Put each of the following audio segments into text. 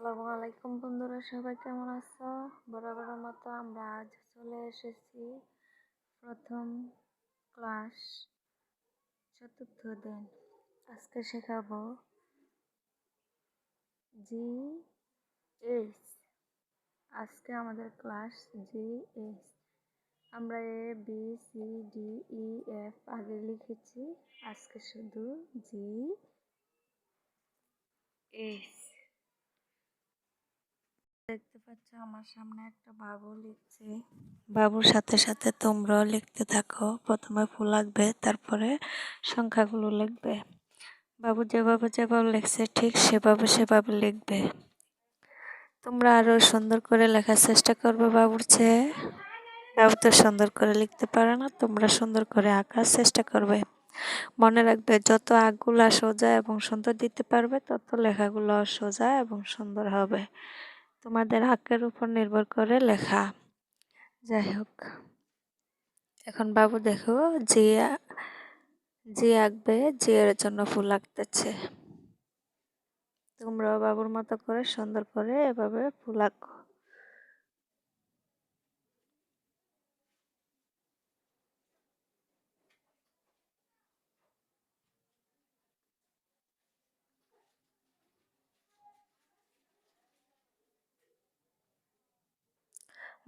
আসসালামু আলাইকুম বন্ধুরা, সবাই কেমন আছো? বরাবরের মতো আমরা আজ চলে এসেছি প্রথম ক্লাস চতুর্থ দিন। আজকে শেখাবো জি এস আজকে আমাদের ক্লাস জি এস আমরা A B C D E F আগে লিখেছি। আজকে শুধু জি এস দেখতে পাচ্ছ আমার সামনে একটা বাবু লিখছে। বাবুর সাথে সাথে তোমরাও লিখতে থাকো। প্রথমে ফুল আঁকবে তারপরে সংখ্যাগুলো লিখবে। বাবু যেভাবে যেভাবে লিখছে, ঠিক সেভাবে সেভাবে লিখবে। তোমরা আরও সুন্দর করে লেখার চেষ্টা করবে বাবুর চেয়ে। বাবু তো সুন্দর করে লিখতে পারে না, তোমরা সুন্দর করে আঁকার চেষ্টা করবে। মনে রাখবে, যত আঁকগুলা সোজা এবং সুন্দর দিতে পারবে, তত লেখাগুলো সোজা এবং সুন্দর হবে। তোমাদের আঁকের উপর নির্ভর করে লেখা। যাই হোক, এখন বাবু দেখো যে যে আঁকবে যে এর জন্য ফুল আঁকতেছে। তোমরাও বাবুর মতো করে সুন্দর করে এভাবে ফুল আঁকো।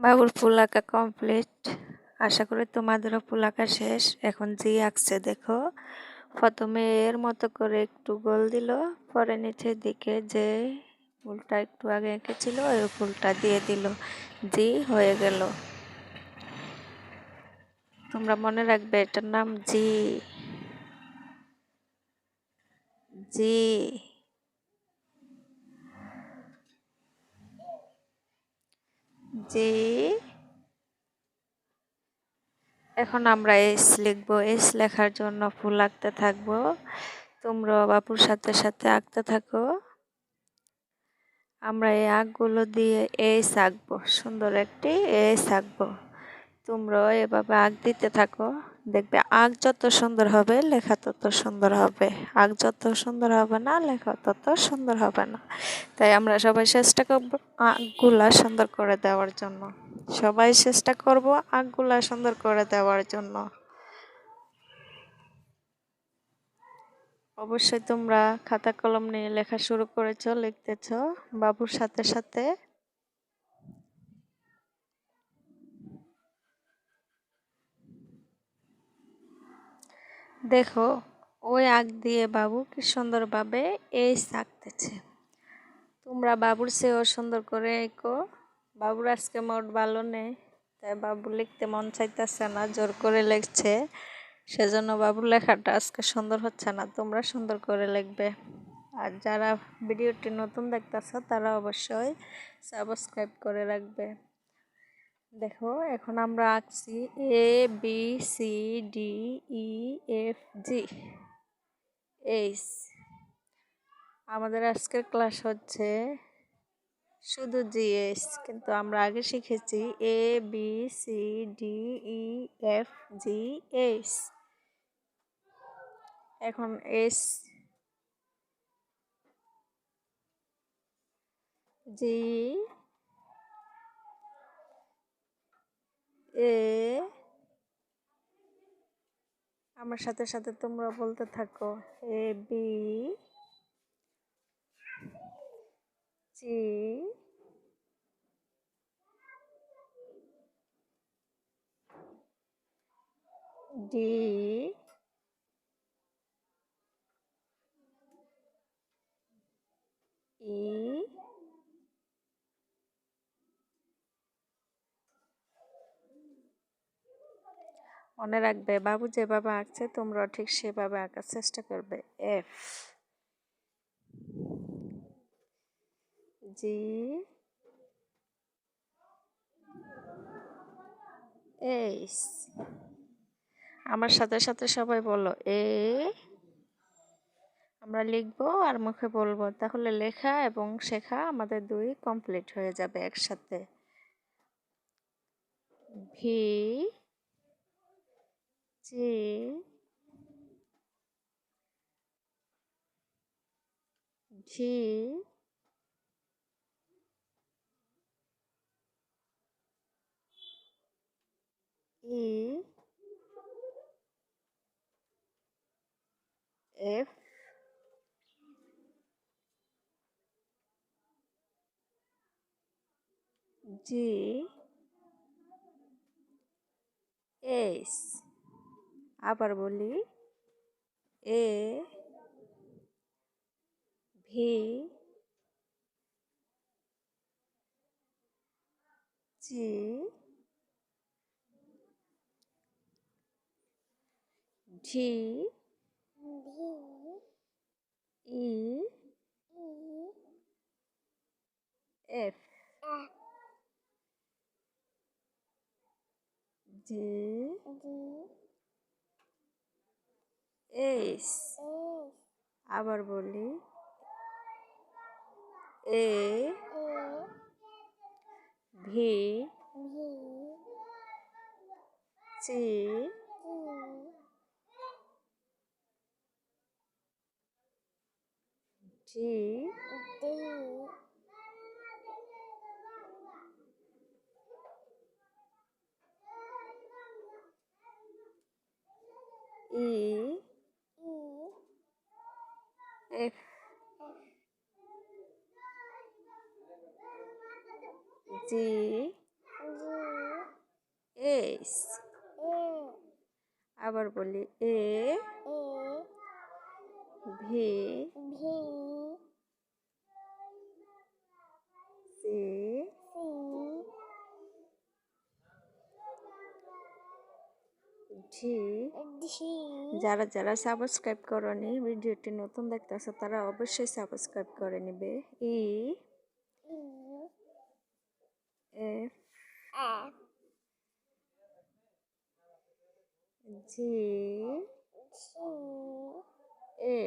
বাবুর ফুল আঁকা কমপ্লিট আশা করি তোমাদেরও ফুল আঁকা শেষ। এখন জি আঁকছে, দেখো। প্রথমে এর মতো করে একটু গোল দিল। পরে নিচের দিকে যে ফুলটা একটু আগে এঁকেছিল, ওই ফুলটা দিয়ে দিল। জি, হয়ে গেল। তোমরা মনে রাখবে এটার নাম জি। জি। জি এখন আমরা এস লিখব। এস লেখার জন্য ফুল আঁকতে থাকব। তোমরা বাপুর সাথে সাথে আঁকতে থাকো। আমরা এই আঁকগুলো দিয়ে এস আঁকবো। সুন্দর একটি এস আঁকবো। তোমরাও এভাবে আঁক দিতে থাকো। দেখবে আঁক যত সুন্দর হবে, লেখা তত সুন্দর হবে। আঁক যত সুন্দর হবে না, লেখা তত সুন্দর হবে না। তাই আমরা সবাই চেষ্টা করব আঁকগুলা সুন্দর করে দেওয়ার জন্য। সবাই চেষ্টা করব আঁকগুলা সুন্দর করে দেওয়ার জন্য। অবশ্যই তোমরা খাতা কলম নিয়ে লেখা শুরু করেছ, লিখতেছ। বাবুর সাথে সাথে দেখো, ওই আগ দিয়ে বাবু কি সুন্দরভাবে এই আঁকতেছে তোমরা বাবুর চেয়েও সুন্দর করে এঁকো। বাবুর আজকে মোট ভালো নেই, তাই বাবু লিখতে মন চাইতেছে না, জোর করে লিখছে। সেজন্য বাবুর লেখাটা আজকে সুন্দর হচ্ছে না, তোমরা সুন্দর করে লিখবে। আর যারা ভিডিওটি নতুন দেখতেছ, তারা অবশ্যই সাবস্ক্রাইব করে রাখবে। দেখো, এখন আমরা আঁকছি A B C D E F G H আমাদের আজকের ক্লাস হচ্ছে শুধু জি জিএস কিন্তু আমরা আগে শিখেছি A B C D E F G S এখন এস জি এ আমার সাথে সাথে তোমরা বলতে থাকো। A B C D E মনে রাখবে, বাবু যেভাবে আঁকছে তোমরা ঠিক সেভাবে আঁকার চেষ্টা করবে। এফ। জি। এইস আমার সাথে সাথে সবাই বলো, এ আমরা লিখব আর মুখে বলব। তাহলে লেখা এবং শেখা আমাদের দুই কমপ্লিট হয়ে যাবে একসাথে। ভি যে আবার বলি A B C D E F G H আবার বলি। A B C D. E F G H আবার বলি এ ভি সি যারা যারা সাবস্ক্রাইব করনি ভিডিওটি নতুন দেখতে দেখতেছে, তারা অবশ্যই সাবস্ক্রাইব করে নেবে। ই এফ জি এ